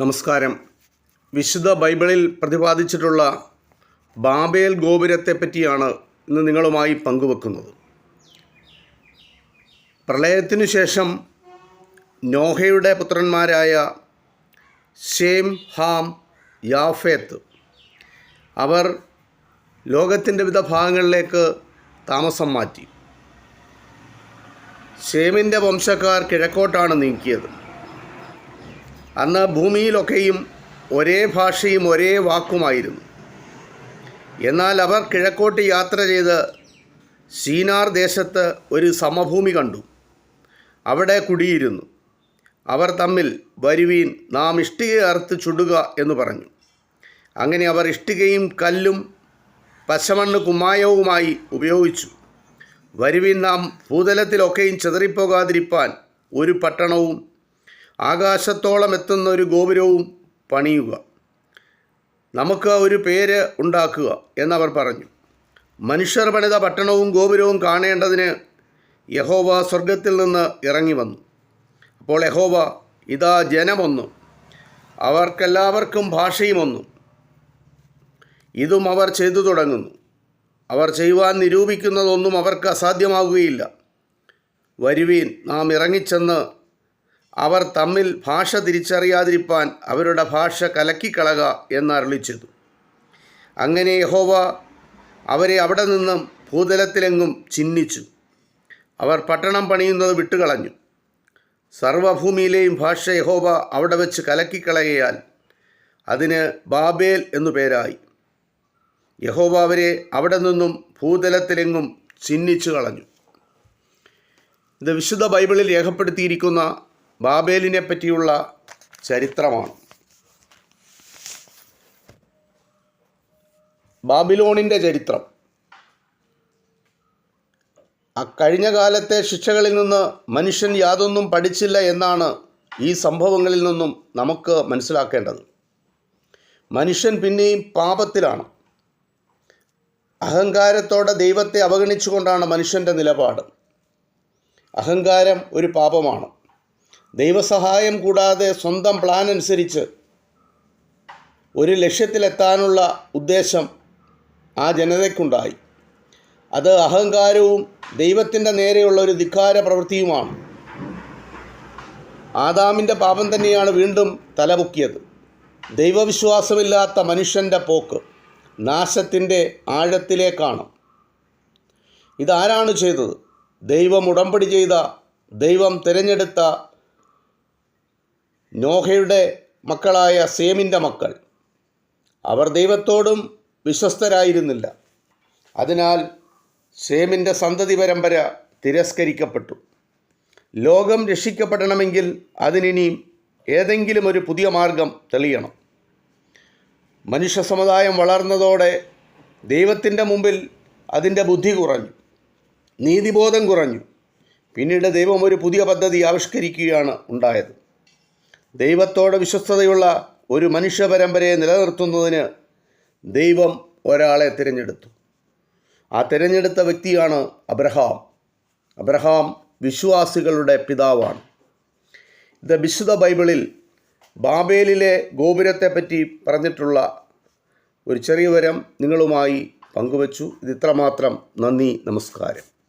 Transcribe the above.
നമസ്കാരം. വിശുദ്ധ ബൈബിളിൽ പ്രതിപാദിച്ചിട്ടുള്ള ബാബേൽ ഗോപുരത്തെ പറ്റിയാണ് ഇന്ന് നിങ്ങളുമായി പങ്കുവെക്കുന്നത്. പ്രളയത്തിനു ശേഷം നോഹയുടെ പുത്രന്മാരായ ഷേം ഹാം യാഫേത്ത് അവർ ലോകത്തിന്റെ വിവിധ ഭാഗങ്ങളിലേക്ക് താമസം മാറ്റി. ഷേമിന്റെ വംശക്കാർ കിഴക്കോട്ടാണ് നീക്കിയത്. അന്ന് ഭൂമിയിലൊക്കെയും ഒരേ ഭാഷയും ഒരേ വാക്കുമായിരുന്നു. എന്നാൽ അവർ കിഴക്കോട്ട് യാത്ര ചെയ്ത് സീനാർ ദേശത്ത് ഒരു സമഭൂമി കണ്ടു. അവിടെ കുടിയിരുന്നു. അവർ തമ്മിൽ വരുവീൻ നാം ഇഷ്ടിക അറുത്ത് ചുടുക എന്ന് പറഞ്ഞു. അങ്ങനെ അവർ ഇഷ്ടികയും കല്ലും പശമണ്ണ് കുമ്മായവുമായി ഉപയോഗിച്ചു. വരുവിൻ നാം ഭൂതലത്തിലൊക്കെയും ചെതറിപ്പോകാതിരിപ്പാൻ ഒരു പട്ടണവും ആകാശത്തോളം എത്തുന്ന ഒരു ഗോപുരവും പണിയുക. നമുക്ക് ഒരു പേര് ഉണ്ടാക്കുക എന്നവർ പറഞ്ഞു. മനുഷ്യർ പണിത പട്ടണവും ഗോപുരവും കാണേണ്ടതിന് യഹോവ സ്വർഗത്തിൽ നിന്ന് ഇറങ്ങി വന്നു. അപ്പോൾ യഹോവ ഇതാ ജനമൊന്നു. അവർക്കെല്ലാവർക്കും ഭാഷയും ഒന്നു ഇതും അവർ ചെയ്തു തുടങ്ങുന്നു. അവർ ചെയ്യുവാൻ നിരൂപിക്കുന്നതൊന്നും അവർക്ക് അസാധ്യമാകുകയില്ല. വരുവീൻ നാം ഇറങ്ങിച്ചെന്ന് അവർ തമ്മിൽ ഭാഷ തിരിച്ചറിയാതിരിപ്പാൻ അവരുടെ ഭാഷ കലക്കിക്കളക എന്ന് അരുളി അങ്ങനെ യഹോവ അവരെ അവിടെ നിന്നും ഭൂതലത്തിലെങ്ങും ചിഹ്നിച്ചു അവർ പട്ടണം പണിയുന്നത് വിട്ടുകളഞ്ഞു. സർവഭൂമിയിലെയും ഭാഷ യഹോവ അവിടെ വെച്ച് കലക്കിക്കളയാൽ അതിന് ബാബേൽ എന്നു പേരായി. യഹോവ അവരെ അവിടെ നിന്നും ഭൂതലത്തിലെങ്ങും ചിഹ്നിച്ചു കളഞ്ഞു. ഇത് വിശുദ്ധ ബൈബിളിൽ രേഖപ്പെടുത്തിയിരിക്കുന്ന ബാബേലിനെ പറ്റിയുള്ള ചരിത്രമാണ്. ബാബിലോണിന്റെ ചരിത്രം. ആ കഴിഞ്ഞ കാലത്തെ ശിക്ഷകളിൽ നിന്ന് മനുഷ്യൻ യാതൊന്നും പഠിച്ചില്ല എന്നാണ് ഈ സംഭവങ്ങളിൽ നിന്നും നമുക്ക് മനസ്സിലാക്കേണ്ടത്. മനുഷ്യൻ പിന്നെയും പാപത്തിലാണ്. അഹങ്കാരത്തോടെ ദൈവത്തെ അവഗണിച്ചുകൊണ്ടാണ് മനുഷ്യന്റെ നിലപാട്. അഹങ്കാരം ഒരു പാപമാണ്. ദൈവസഹായം കൂടാതെ സ്വന്തം പ്ലാൻ അനുസരിച്ച് ഒരു ലക്ഷ്യത്തിലെത്താനുള്ള ഉദ്ദേശം ആ ജനതയ്ക്കുണ്ടായി. അത് അഹങ്കാരവും ദൈവത്തിന്റെ നേരെയുള്ള ഒരു ധിക്കാര പ്രവൃത്തിയുമാണ്. ആദാമിന്റെ പാപം തന്നെയാണ് വീണ്ടും തലപൊക്കിയത്. ദൈവവിശ്വാസമില്ലാത്ത മനുഷ്യന്റെ പോക്ക് നാശത്തിന്റെ ആഴത്തിലേക്കാണ്. ഇതാരാണ് ചെയ്തത്? ദൈവം ഉടമ്പടി ചെയ്ത ദൈവം തിരഞ്ഞെടുത്ത നോഹയുടെ മക്കളായ സേമിന്റെ മക്കൾ. അവർ ദൈവത്തോടും വിശ്വസ്തരായിരുന്നില്ല. അതിനാൽ സേമിന്റെ സന്തതി പരമ്പര തിരസ്കരിക്കപ്പെട്ടു. ലോകം രക്ഷിക്കപ്പെടണമെങ്കിൽ അതിനി ഏതെങ്കിലും ഒരു പുതിയ മാർഗം തെളിയണം. മനുഷ്യ സമുദായം വളർന്നതോടെ ദൈവത്തിന്റെ മുമ്പിൽ അതിന്റെ ബുദ്ധി കുറഞ്ഞു. നീതിബോധം കുറഞ്ഞു. പിന്നീട് ദൈവം ഒരു പുതിയ പദ്ധതി ആവിഷ്കരിക്കുകയാണ് ഉണ്ടായത്. ദൈവത്തോട് വിശ്വസ്തതയുള്ള ഒരു മനുഷ്യ പരമ്പരയെ നിലനിർത്തുന്നതിന് ദൈവം ഒരാളെ തിരഞ്ഞെടുത്തു. ആ തിരഞ്ഞെടുത്ത വ്യക്തിയാണ് അബ്രഹാം. അബ്രഹാം വിശ്വാസികളുടെ പിതാവാണ്. ഇത് വിശുദ്ധ ബൈബിളിൽ ബാബേലിലെ ഗോപുരത്തെപ്പറ്റി പറഞ്ഞിട്ടുള്ള ഒരു ചെറിയ വരം നിങ്ങളുമായി പങ്കുവച്ചു. ഇത് ഇത്രമാത്രം. നന്ദി നമസ്കാരം.